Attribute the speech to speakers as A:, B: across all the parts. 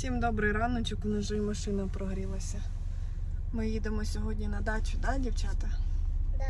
A: Всім добрий раночок, у нас вже і машина прогрілася. Ми їдемо сьогодні на дачу, да, дівчата?
B: Да.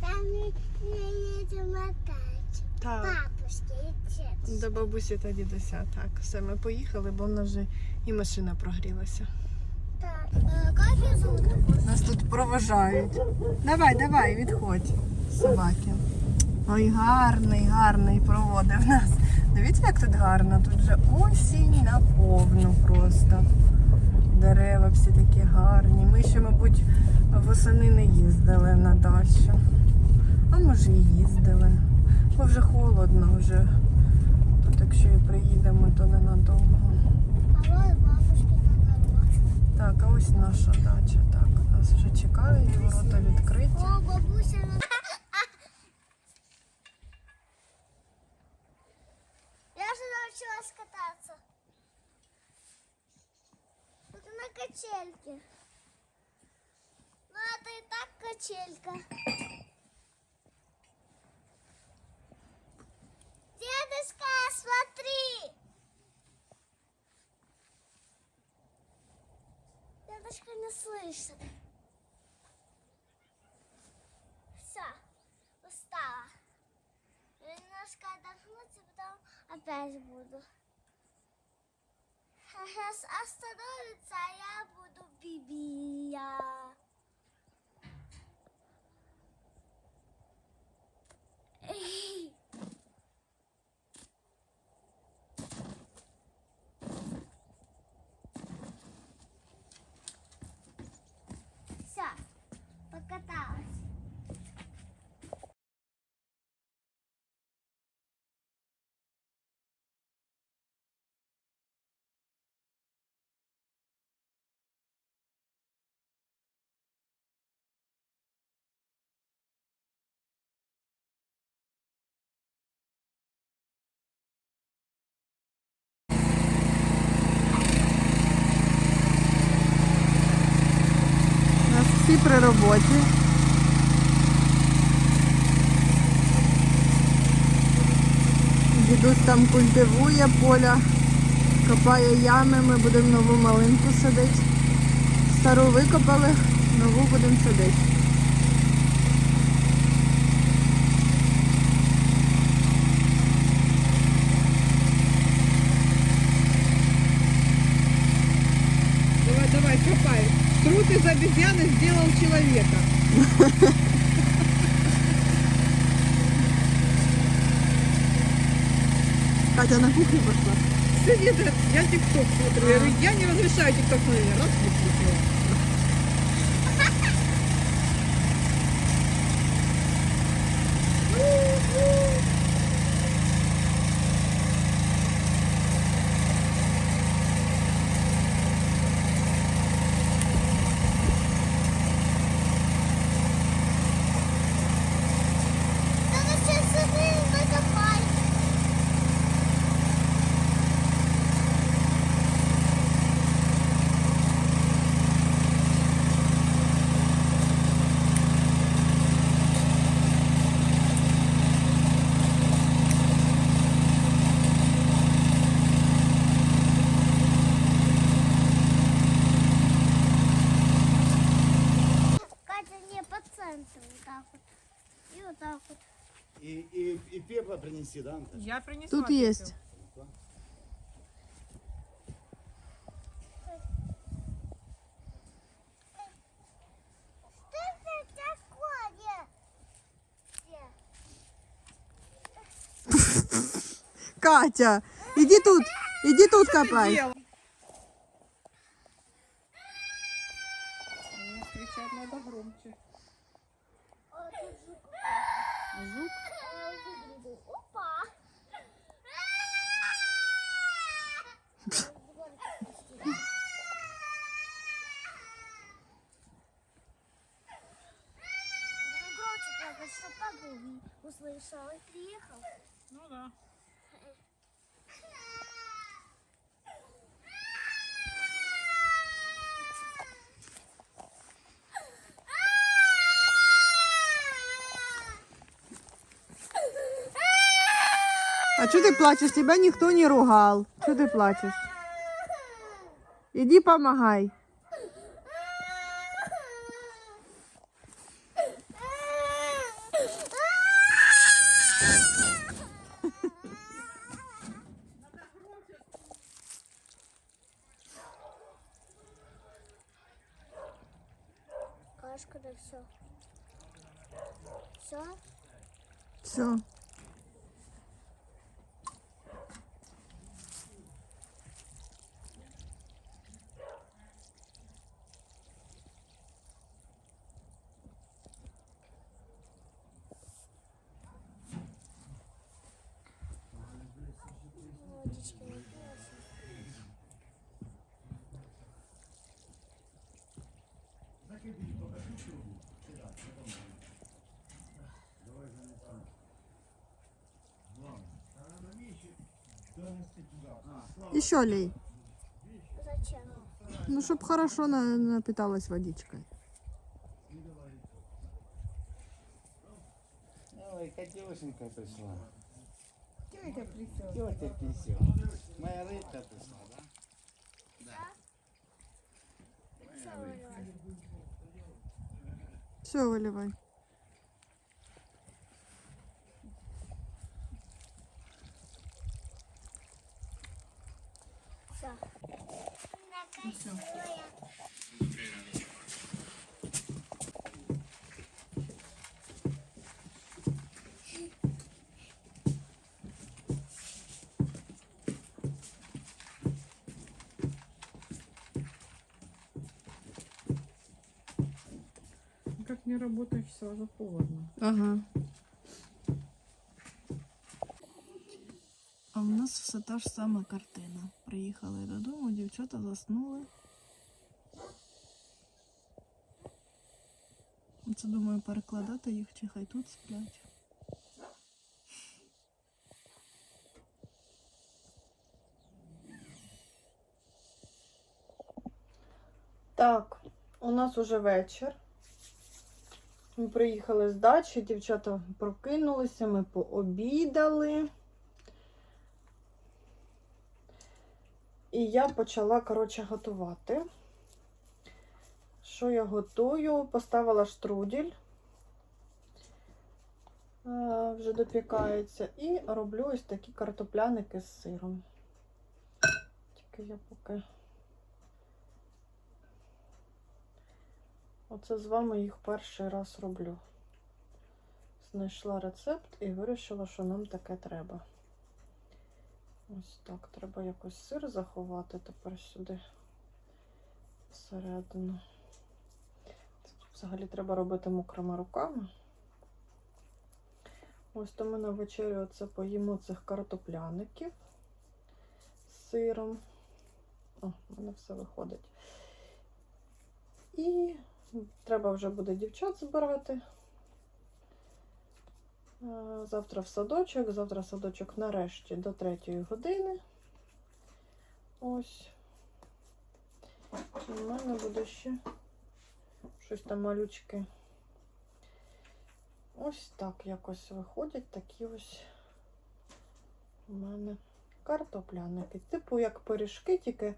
B: Там мы едем на дачу.
A: Так.
B: Бабушки и дедушки.
A: До бабусі та дідуся. Так, все, ми поїхали, бо в нас вже і машина прогрілася.
B: Так. Зовут?
A: Нас тут проважають. Давай, давай, відходь, собаки. Ой, гарний, гарний проводив нас. Дивіться, як тут гарно. Тут вже осінь наповну просто. Дерева всі такі гарні. Ми ще, мабуть, восени не їздили на дачу. А може і їздили. Бо вже холодно вже. Тут якщо і приїдемо, то ненадовго. Так, а ось наша дача. Так, нас вже чекають, ворота відкриті.
B: О, бабуся Качельке. Ну, это и так качелька. Дедушка, смотри! Дедушка не слышит. Все, устала. Немножко отдохнуть, и потом опять буду. Сейчас остановится, а я буду бибия. Все, покаталась.
A: У нас всі при роботі. Дідусь там культивує поля, копає ями, ми будемо нову малинку садити. Стару викопали, нову будемо садити.
C: Давай, давай, копай. Труд из обезьяны сделал человека.
A: Катя на кухню пішла.
C: Сидит, я тикток смотрю. Я говорю, я не разрешаю тикток смотреть.
D: Принеси, да, Наташа?
C: Я принесла.
A: Тут є.
B: Что это такое? Где?
A: Катя, іди тут, іди тут копай.
C: Дело. Мне кричать надо громче.
B: О, тут жук.
A: Жук.
B: Громче, чтобы побыл. Услышал и приехал.
C: Ну да.
A: чого ти плачеш? Тебе ніхто не ругав. Чого ти плачеш? Іди помагай. Еще лей.
B: Зачем?
A: Ну, чтобы хорошо напиталась водичкой.
D: Ой, девушенька пришла.
C: Тетя присела.
D: Тетя писю. Моя рыбка пришла, да?
B: Да.
A: Моя рыбка.
B: Все,
C: выливай. Не работаешь, сразу холодно.
A: Ага. А в нас все та ж сама картина. Приїхали додому, дівчата заснули. Це думаю перекладати їх, чи хай тут сплять. Так, у нас уже вечір. Ми приїхали з дачі, дівчата прокинулися, ми пообідали. І я почала, коротше, готувати. Що я готую? Поставила штрудель. Вже допікається. І роблю ось такі картопляники з сиром. Тільки я поки. Оце з вами їх перший раз роблю. Знайшла рецепт і вирішила, що нам таке треба. Ось так. Треба якось сир заховати тепер сюди всередину. Взагалі треба робити мокрими руками. Ось то ми на вечерю оце поїмо цих картопляників з сиром. О, в мене все виходить. Треба вже буде дівчат збирати. Е, Завтра в садочок, завтра садочок нарешті до третьої години. Ось. І в мене буде ще щось там малючки. Ось так якось виходять такі ось у мене картопляники. Типу як пиріжки, тільки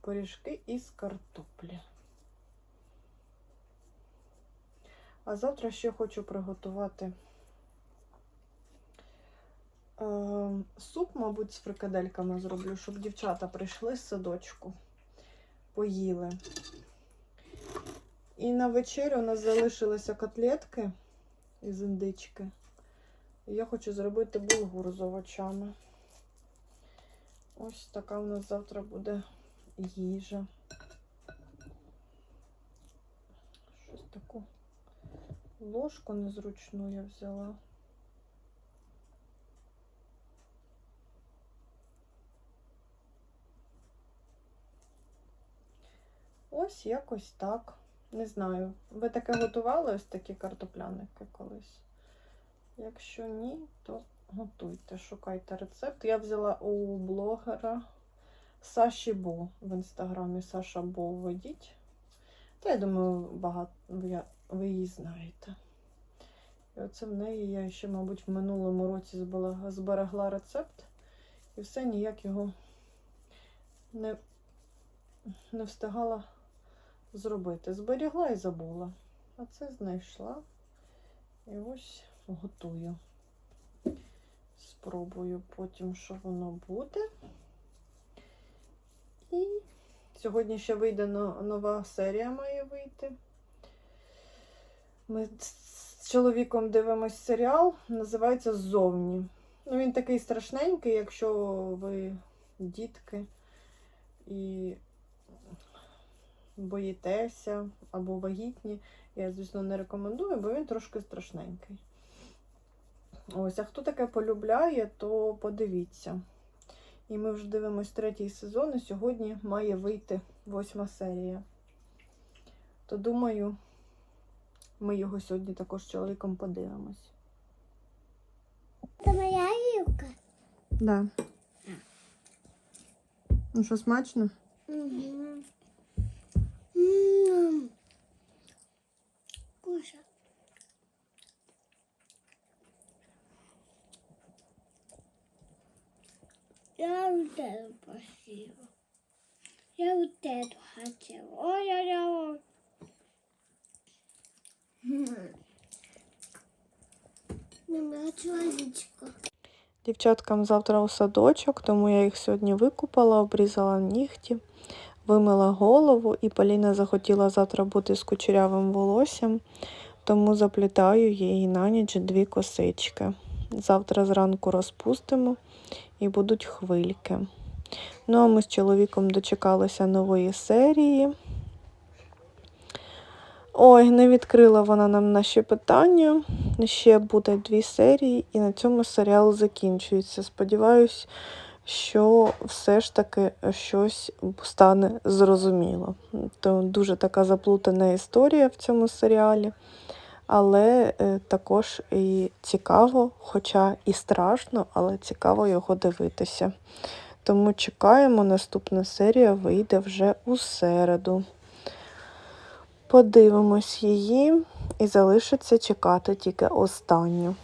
A: пиріжки із картоплі. А завтра ще хочу приготувати е, суп, мабуть, з фрикадельками зроблю, щоб дівчата прийшли з садочку, поїли. І на вечерю у нас залишилися котлетки із індички. Я хочу зробити булгур з овочами. Ось така у нас завтра буде їжа. Щось таку ложку незручну я взяла. Ось якось так. Не знаю. Ви таке готували ось такі картопляники колись? Якщо ні, то готуйте, шукайте рецепт. Я взяла у блогера Саші Бо в інстаграмі Саша Бо введіть. Та я думаю, багато ви, її знаєте. І оце в неї я ще, мабуть, в минулому році зберегла рецепт. І все ніяк його не не встигала зробити. Зберігла і забула. А це знайшла. І ось готую. Спробую потім, що воно буде. І сьогодні ще вийде нова серія має вийти. Ми з чоловіком дивимось серіал, називається Ззовні. Ну, він такий страшненький, якщо ви дітки і боїтеся або вагітні. Я, звісно, не рекомендую, бо він трошки страшненький. Ось, а хто таке полюбляє, то подивіться. І ми вже дивимось третій сезон, і сьогодні має вийти восьма серія. То думаю, ми його сьогодні також з чоловіком подивимось.
B: Це моя гілка.
A: Да. Ну що, смачно?
B: Угу. Я вот эту спасибо. Я вот эту хотела. Ой-ой-ой.
A: Дівчаткам завтра у садочок, тому я їх сьогодні викупала, обрізала нігті, вимила голову, і Поліна захотіла завтра бути з кучерявим волоссям, тому заплітаю їй на ніч дві косички. Завтра зранку розпустимо і будуть хвильки. Ну а ми з чоловіком дочекалися нової серії. Ой, не відкрила вона нам наші питання. Ще буде дві серії, і на цьому серіал закінчується. Сподіваюсь, що все ж таки щось стане зрозуміло. То дуже така заплутана історія в цьому серіалі, але е, також і цікаво, хоча і страшно, але цікаво його дивитися. Тому чекаємо, наступна серія вийде вже у середу. Подивимось її і залишиться чекати тільки останню.